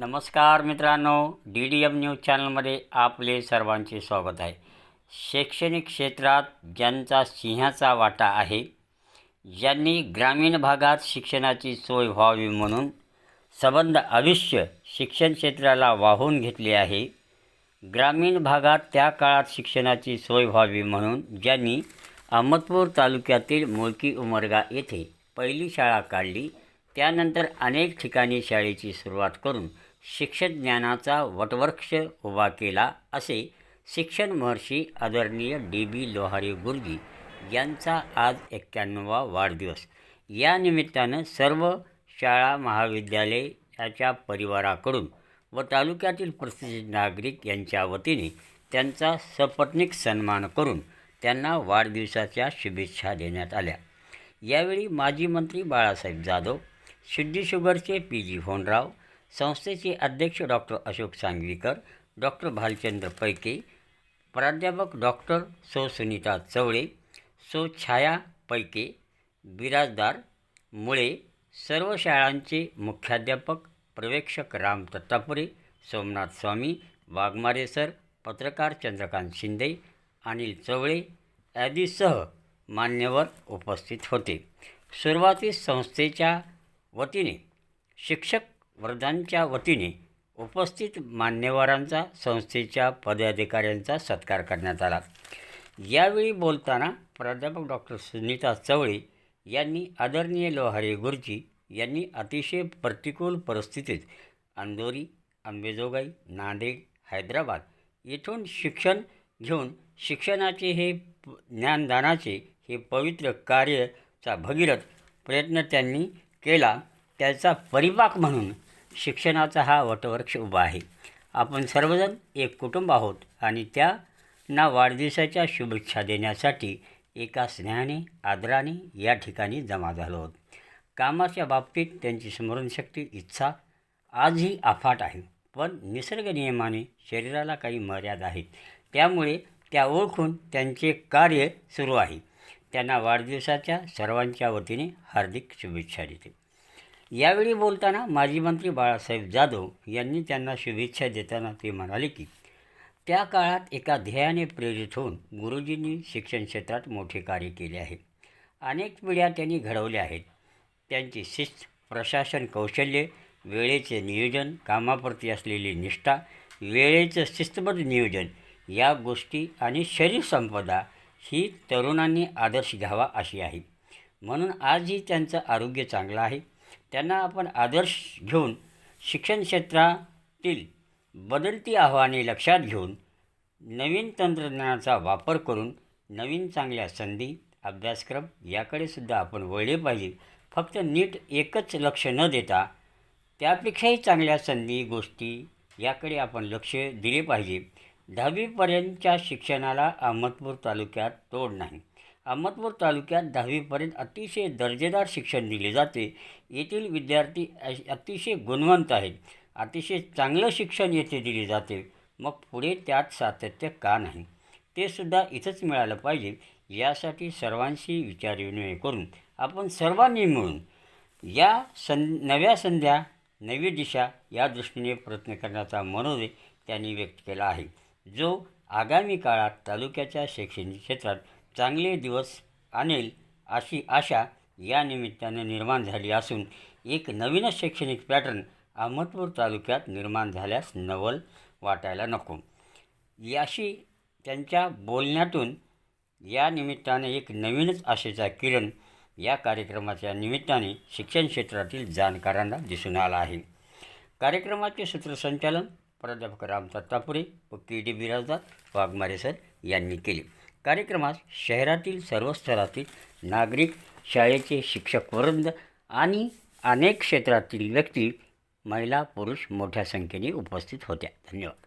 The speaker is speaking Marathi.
नमस्कार मित्रांनो डी डी एम न्यूज चॅनलमध्ये आपले सर्वांचे स्वागत आहे. शैक्षणिक क्षेत्रात ज्यांचा सिंहाचा वाटा आहे ज्यांनी ग्रामीण भागात शिक्षणाची सोय व्हावी म्हणून सबंध आयुष्य शिक्षण क्षेत्राला वाहून घेतले आहे ग्रामीण भागात त्या काळात शिक्षणाची सोय व्हावी म्हणून ज्यांनी अहमदपूर तालुक्यातील मुळकी उमरगा येथे पहिली शाळा काढली त्यानंतर अनेक ठिकाणी शाळेची सुरुवात करून शिक्षण ज्ञानाचा वटवृक्ष उभा केला असे शिक्षण महर्षी आदरणीय डी बी लोहारी गुरुजी यांचा आज एक्क्याण्णवा वाढदिवस. या निमित्तानं सर्व शाळा महाविद्यालय याच्या परिवाराकडून व तालुक्यातील प्रसिद्ध नागरिक यांच्या वतीने त्यांचा सपत्नीक सन्मान करून त्यांना वाढदिवसाच्या शुभेच्छा देण्यात आल्या. यावेळी माजी मंत्री बाळासाहेब जाधव सिद्धी शुगरचे पी जी होनराव संस्थेचे अध्यक्ष डॉक्टर अशोक सांगवीकर डॉक्टर भालचंद्र पैके प्राध्यापक डॉक्टर सौ सुनीता चवळे सौ छाया पैके बिराजदार मुळे सर्व शाळांचे मुख्याध्यापक प्रवेक्षक राम दत्तापुरे सोमनाथ स्वामी वाघमारे सर पत्रकार चंद्रकांत शिंदे अनिल चवळे आदीसह मान्यवर उपस्थित होते. सुरुवातीस संस्थेच्या वतीने शिक्षक वर्गांच्या वतीने उपस्थित मान्यवरांचा संस्थेच्या पदाधिकाऱ्यांचा सत्कार करण्यात आला. यावेळी बोलताना प्राध्यापक डॉक्टर सुनीता चवळे यांनी आदरणीय लोहारे गुरुजी यांनी अतिशय प्रतिकूल परिस्थितीत अंदोरी अंबेजोगाई नांदेड हैदराबाद येथून शिक्षण घेऊन शिक्षणाचे हे ज्ञानदानाचे हे पवित्र कार्यचा भगीरथ प्रयत्न त्यांनी केला त्याचा परिपाक म्हणून शिक्षणाचा हा वटवृक्ष उभा आहे. आपण सर्वजण एक कुटुंब आहोत आणि त्यांना वाढदिवसाच्या शुभेच्छा देण्यासाठी एका स्नेहाने आदराने या ठिकाणी जमा झालो आहोत. कामाच्या बाबतीत त्यांची स्मरणशक्ती इच्छा आजही अफाट आहे. पण निसर्ग नियमाने शरीराला काही मर्यादा आहेत. त्यामुळे त्या ओळखून त्यांचे कार्य सुरू आहे. त्यांना वाढदिवसाच्या सर्वांच्या वतीने हार्दिक शुभेच्छा देते. यावेळी बोलताना माजी मंत्री बाळासाहेब जाधव यांनी त्यांना शुभेच्छा देताना ते म्हणाले की त्या काळात एका ध्येयाने प्रेरित होऊन गुरुजींनी शिक्षण क्षेत्रात मोठे कार्य केले आहे. अनेक पिढ्या त्यांनी घडवल्या आहेत. त्यांची शिस्त प्रशासन कौशल्य वेळेचे नियोजन कामाप्रती असलेली निष्ठा वेळेचं शिस्तबद्ध नियोजन या गोष्टी आणि शरीर संपदा ही तरुणांनी आदर्श घ्यावा अशी आहे. म्हणून आजही त्यांचं आरोग्य चांगलं आहे. त्यांना आपण आदर्श घेऊन शिक्षण क्षेत्रातील बदलती आव्हाने लक्षात घेऊन नवीन तंत्रज्ञानाचा वापर करून नवीन चांगल्या संधी अभ्यासक्रम याकडे सुद्धा आपण वळले पाहिजे. फक्त नीट एकच लक्ष न देता त्यापेक्षाही चांगल्या संधी गोष्टी याकडे आपण लक्ष दिले पाहिजे. दहावीपर्यंतच्या शिक्षणाला अहमदपूर तालुक्यात तोड नाही. अहमदपूर तालुक्यात दहावीपर्यंत अतिशय दर्जेदार शिक्षण दिले जाते. येथील विद्यार्थी अश- अतिशय गुणवंत आहेत. अतिशय चांगलं शिक्षण येथे दिले जाते. मग पुढे त्यात सातत्य का नाही? ते सुद्धा इथंच मिळालं पाहिजे. यासाठी सर्वांशी विचारविनिमय करून आपण सर्वांनी मिळून या सं नव्या संध्या नवी दिशा या दृष्टीने प्रयत्न करण्याचा मनोदय त्यांनी व्यक्त केला आहे. जो आगामी काळात तालुक्याच्या शैक्षणिक क्षेत्रात चांगले दिवस आणेल अशी आशा या निमित्ताने निर्माण झाली असून एक नवीनच शैक्षणिक पॅटर्न अहमदपूर तालुक्यात निर्माण झाल्यास नवल वाटायला नको. याशी त्यांच्या बोलण्यातून या निमित्ताने एक नवीनच आशेचा किरण या कार्यक्रमाच्या निमित्ताने शिक्षण क्षेत्रातील जाणकारांना दिसून आला आहे. कार्यक्रमाचे सूत्रसंचालन प्राध्यापक राम दत्तापुरे व K D Birajdar Waghmare sir यांनी केले. कार्यक्रमात शहरातील सर्व स्तरातील नागरिक शाळेचे शिक्षक वृंद आणि अनेक क्षेत्रातील व्यक्ती महिला पुरुष मोठ्या संख्येने उपस्थित होत्या. धन्यवाद.